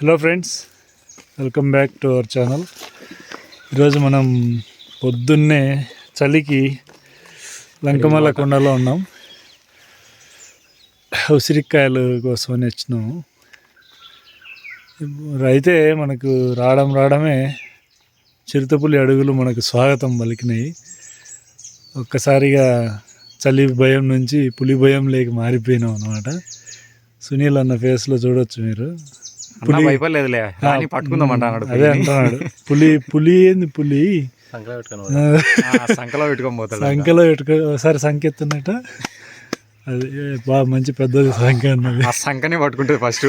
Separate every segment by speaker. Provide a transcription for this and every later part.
Speaker 1: Hello friends welcome back to our channel ఈరోజు మనం పొద్దున్నే చలికి లంకమల్ల కొండలో ఉన్నాం. ఉసిరికాయలు కోసమని వచ్చినాము అయితే మనకు రావడం రావడమే చిరుతపులి అడుగులు మనకు స్వాగతం పలికినాయి. ఒక్కసారిగా చలి భయం నుంచి పులి భయం లేక మారిపోయినాం అనమాట సునీల్ అన్న ఫేస్లో చూడొచ్చు మీరు.
Speaker 2: అన్న భయపడలేదులే. రాని పట్టుకుందాం అంట అన్నాడు
Speaker 1: అదే అంటున్నాడు. పులి పులి ఏంది పులి?
Speaker 3: సంకల పెట్టుకొని
Speaker 2: సంకలో పోతాడు
Speaker 1: సంఖ్యలో పెట్టుకో ఒకసారి సంఖ్య ఎత్తున్నట్ట. అది బాగా మంచి పెద్దది సంఖ్య అన్నది.
Speaker 2: ఆ సంకనే పట్టుకుంటుంది ఫస్ట్.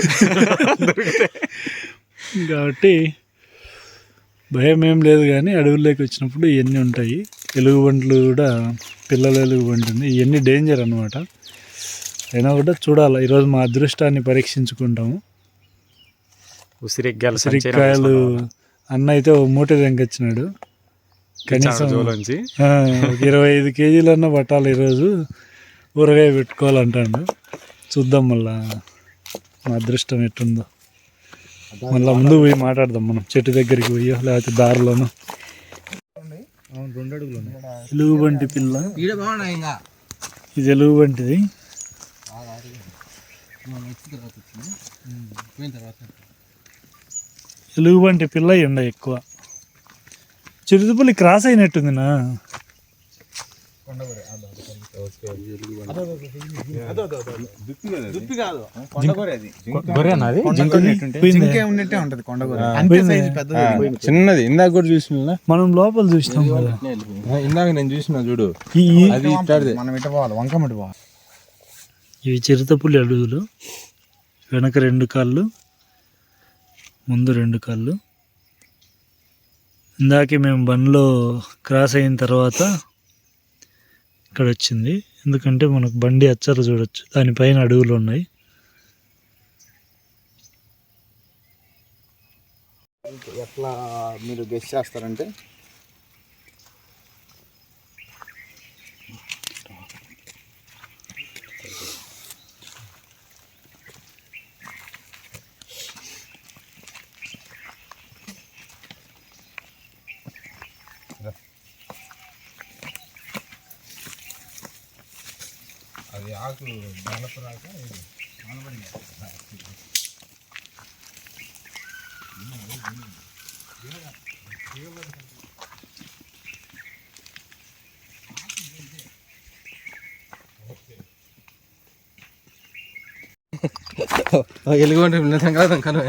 Speaker 1: కాబట్టి భయం ఏం లేదు కానీ అడవుల్లోకి వచ్చినప్పుడు ఇవన్నీ ఉంటాయి. ఎలుగుబంట్లు కూడా పిల్లల ఎలుగుబంటి ఉంది. ఇవన్నీ డేంజర్ అనమాట అయినా కూడా చూడాలి. ఈరోజు మా అదృష్టాన్ని పరీక్షించుకుంటాము.
Speaker 2: ఉసిరిగ్గాలు
Speaker 1: ఉసిరికాయలు అన్న. అయితే ఓ మూట తెంకొచ్చినాడు కనీసం ఇరవై ఐదు కేజీలన్నా పట్టాలి ఈరోజు ఊరగాయ పెట్టుకోవాలంటాడు. చూద్దాం మళ్ళా మా అదృష్టం ఎట్టుందో. మళ్ళా ముందు పోయి మాట్లాడదాం మనం చెట్టు దగ్గరికి పోయో లేకపోతే దారిలోనో.
Speaker 3: రెండు అడుగులు
Speaker 1: ఎలుగుబంటి పిల్ల. ఇది ఎలుగుబంటిది
Speaker 3: పోయిన తర్వాత.
Speaker 1: ఎలుగుబంటి పిల్ల ఎండ ఎక్కువ. చిరుతుపల్లి క్రాస్ అయినట్టుందినా?
Speaker 4: చిన్నది. ఇందాక కూడా చూసిన
Speaker 1: మనం లోపల చూసినాం
Speaker 4: ఇందాక నేను చూసిన చూడు.
Speaker 3: మనం ఇటు పోవాలి వంకం ఇటు పోవాలి
Speaker 1: ఇవి చిరుతపులి అడుగులు. వెనక రెండు కాళ్ళు. ముందు రెండు కాళ్ళు. ఇందాకే మేము బండ్లో క్రాస్ అయిన తర్వాత ఇక్కడ వచ్చింది. ఎందుకంటే మనకు బండి అచ్చర చూడొచ్చు. దానిపైన అడుగులు ఉన్నాయి.
Speaker 3: ఎట్లా మీరు గెస్ట్ చేస్తారంటే?
Speaker 4: అది ఆకు బలపరాక
Speaker 3: ఎలుగుంటే సంక్రాంతి కనుక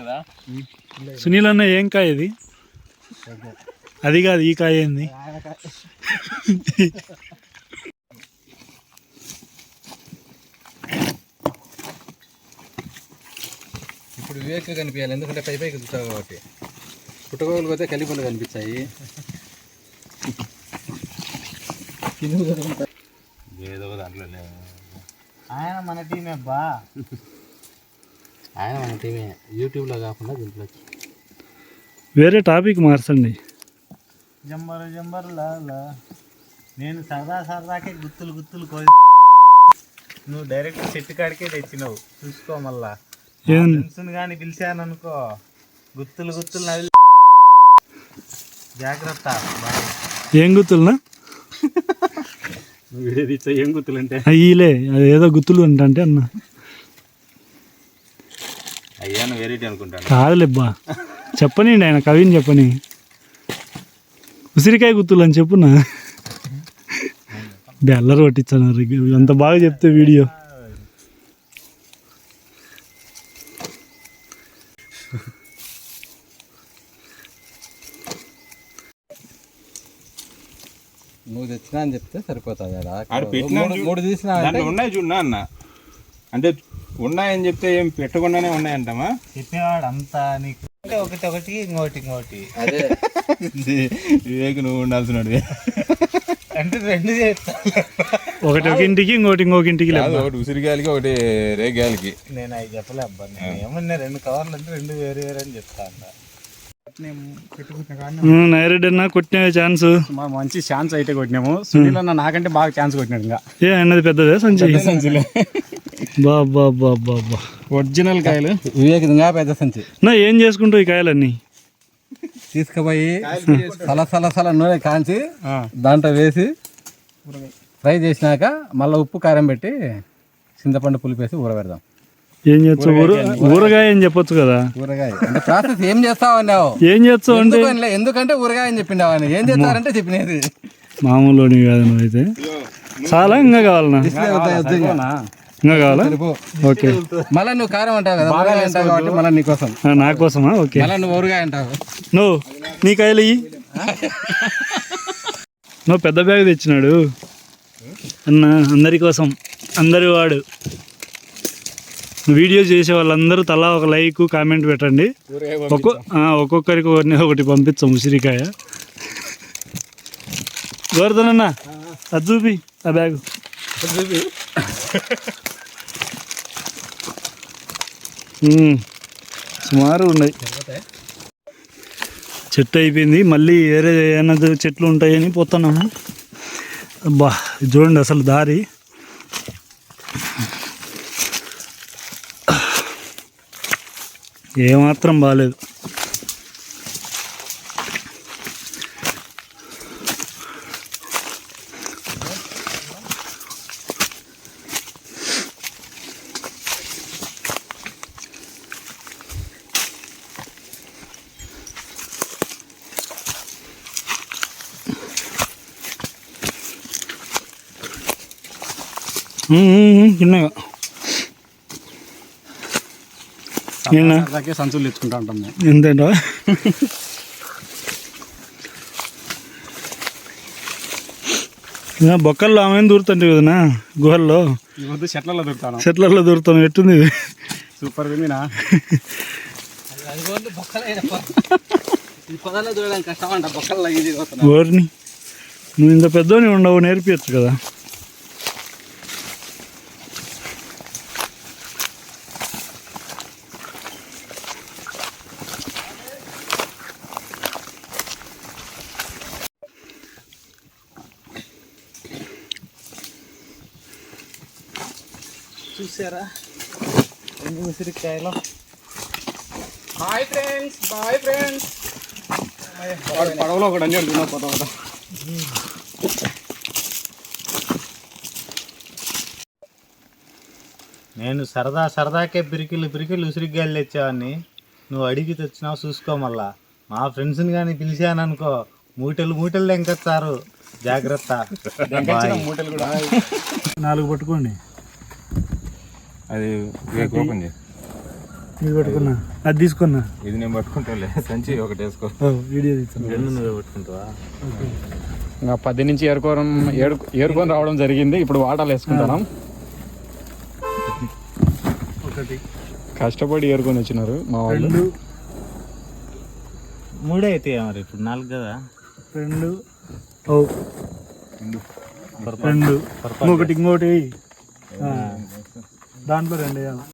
Speaker 4: కదా?
Speaker 1: సునీల్ అన్న ఏం కాయ ఇది? అది కాదు ఈ కాయ ఏంది?
Speaker 3: ఇప్పుడు వివేక్ కనిపించాలి ఎందుకంటే పై పైకి చూస్తావు కాబట్టి. పుట్టగోలు పోతే కలిపలు కనిపించాయి.
Speaker 4: ఏదో దాంట్లో
Speaker 3: ఆయన మన టీమే బా. ఆయన మన యూట్యూబ్లో కాకుండా దీంట్లో
Speaker 1: వేరే టాపిక్ మార్చండి
Speaker 3: జంబర్ జంబర్ లాలా నేను సరదా సరదాకే గుత్తులు గుత్తులు కోయి నువ్వు డైరెక్ట్ చెట్టు కాడికే తెచ్చినావు. చూసుకో మళ్ళా.
Speaker 1: ఏం
Speaker 3: ఫ్రెండ్స్ని కానీ పిలిచాను అనుకో గుత్తులు గుత్తులు నవ్వి జాగ్రత్త.
Speaker 1: ఏం గుర్తులునా
Speaker 2: వీడియో తీస్తే ఏం గుర్తులంటే
Speaker 1: అయ్యిలే అది ఏదో గుర్తులు అంటే అన్న.
Speaker 4: వేరేటి అనుకుంటాను.
Speaker 1: కాదులేబ్బా. చెప్పనండి ఆయన కవిని చెప్పని ఉసిరికాయ గుర్తులు అని చెప్పునా బెల్లరు పట్టించాను అంత బాగా చెప్తే వీడియో.
Speaker 3: నువ్వు తెచ్చినా అని చెప్తే సరిపోతుంది
Speaker 4: పెట్టినా
Speaker 3: మూడు- తీసినా
Speaker 4: దాంట్లో ఉన్నాయి చూడనా అన్న అంటే ఉన్నాయని చెప్తే ఏం పెట్టకుండానే ఉన్నాయంటామా
Speaker 3: చెప్పేవాడు అంతా నీకు ఒకటి ఒకటి ఇంకోటి ఇంకోటి. అదే.
Speaker 4: వివేక్ నువ్వు ఉండాల్సినాడు
Speaker 3: అంటే రెండు చేస్తా
Speaker 1: ఒకటి ఒక ఇంటికి ఇంకోటి ఇంకొక ఇంటికి లేదు
Speaker 4: ఒకటి ఉసిరిగాలికి ఒకటి రేగాలికి
Speaker 3: నేను అవి చెప్పలే అబ్బా నేను ఏమన్నా రెండు కవర్లు అంటే రెండు వేరు వేరు అని చెప్తా అన్న
Speaker 1: నైరెడ్డి అన్న కొట్టిన ఛాన్స్
Speaker 2: మా మంచి ఛాన్స్ అయితే కొట్టినాము. సునీల్ అన్న నాకంటే బాగా ఛాన్స్ కొట్టినాడు ఇంకా.
Speaker 1: ఏ అన్నది పెద్దదే సంచి?
Speaker 2: సంచులు.
Speaker 1: బా బా బా బా బా.
Speaker 2: ఒరిజినల్ కాయలు.
Speaker 5: వివేకంగా పెద్ద సంచి.
Speaker 1: నా ఏం చేసుకుంటావు ఈ కాయలన్నీ?
Speaker 5: తీసుకుపోయి సల సల సల నూనె కాంచి దాంట్లో వేసి ఫ్రై చేసినాక మళ్ళీ ఉప్పు కారం పెట్టి చింతపండు పులిపేసి ఊరబెడదాం.
Speaker 1: ఏం చేస్తావు? ఊర ఊరగాయ అని చెప్పొచ్చు కదా.
Speaker 5: ఊరగాయ. అంటే ప్రాసెస్ ఏం చేస్తావు అన్నావు
Speaker 1: ఏం చేస్తావు అంటే?
Speaker 5: ఎందుకంటే ఊరగాయ అని చెప్పిండావు ఏం చేస్తారంటే చెప్పినది.
Speaker 1: మామూలుని కాదు నువ్వైతే చాలా ఇంకా కావాలనా? ఇంకా? కావాలా? ఓకే.
Speaker 5: మళ్ళీ నువ్వు కారం అంటావు కదా ఊరగాయ అంటావు కాబట్టి మళ్ళీ నీకోసం
Speaker 1: నా కోసమా? ఓకే.
Speaker 5: మళ్ళీ నువ్వు ఊరగాయ అంటావు.
Speaker 1: నువ్వు నీ కాయలు ఇయ్యి. నువ్వు పెద్ద బ్యాగ్ తెచ్చినాడు. అన్న అందరి కోసం. అందరి వాడు. వీడియో చేసే వాళ్ళందరూ తలా ఒక లైక్ కామెంట్ పెట్టండి. ఒక్కో ఒక్కొక్కరికి ఒకటి ఒకటి పంపించాం ఉసిరికాయ. గోవర్ధన్ అన్న అది చూపి ఆ బ్యాగ్. సుమారు ఉన్నాయి. చెట్టు అయిపోయింది. మళ్ళీ వేరే ఏమైనా చెట్లు ఉంటాయని పోతున్నాము. అబ్బా చూడండి అసలు దారి. ఏమాత్రం బాగాలేదు చిన్నగా
Speaker 2: సరదాకే సంచులు తెచ్చుకుంటా ఉంటాం మేము.
Speaker 1: ఎంతేంటో? బొక్కల్లో ఆమె దూరుతుంటే కదనా గుహల్లో?
Speaker 2: ఈ వద్దు చెట్లలో దొరుకుతాను
Speaker 1: చెట్లలో దూరుతాం ఎట్టుంది ఇది?
Speaker 2: సూపర్ విందినా
Speaker 5: ఈ పొదల్లో చూడడానికి కష్టం అంట బొక్కల్లో ఇది
Speaker 1: ఓర్ని. నువ్వు ఇంత పెద్దోని ఉండవు నేర్పించచ్చు కదా.
Speaker 3: చూసారా? ఎన్ని ఉసిరికాయలు.
Speaker 2: హాయ్ ఫ్రెండ్స్ బాయ్ ఫ్రెండ్స్ పడవలో ఒకటి అన్నీ పోతా
Speaker 3: నేను సరదా సరదాకే పిరికిలు పిరికిలు ఉసిరికాయలు తెచ్చావని నువ్వు అడిగి తెచ్చినావు చూసుకో మళ్ళా. మా ఫ్రెండ్స్ని కానీ పిలిచాననుకో మూటలు మూటలు లెంకొచ్చారు జాగ్రత్త. బాయ్.
Speaker 2: మూటలు కూడా.
Speaker 1: నాలుగు పట్టుకోండి.
Speaker 4: అది ఓపెన్ చేయి.
Speaker 1: ఇది పట్టుకున్నా. అది తీసుకున్నా.
Speaker 4: ఇది నేను పట్టుకుంటాలే సంచి ఒకటి వేసుకో.
Speaker 1: వీడియో
Speaker 3: నువ్వే పట్టుకుంటావా
Speaker 2: ఇంకా పది నుంచి ఏరుకోవడం ఏడు ఏరుకొని రావడం జరిగింది. ఇప్పుడు వాటాలు వేసుకుంటాం
Speaker 1: ఒకటి.
Speaker 2: కష్టపడి ఏరుకొని వచ్చినారు మా వాళ్ళు.
Speaker 1: రెండు.
Speaker 3: మూడే అయితే మరి? ఇప్పుడు నాలుగు కదా.
Speaker 1: రెండు. ఓ. రెండు. ఇంకొకటి ఇంకోటి ఆ. దాంట్లో రెండు వేయాలి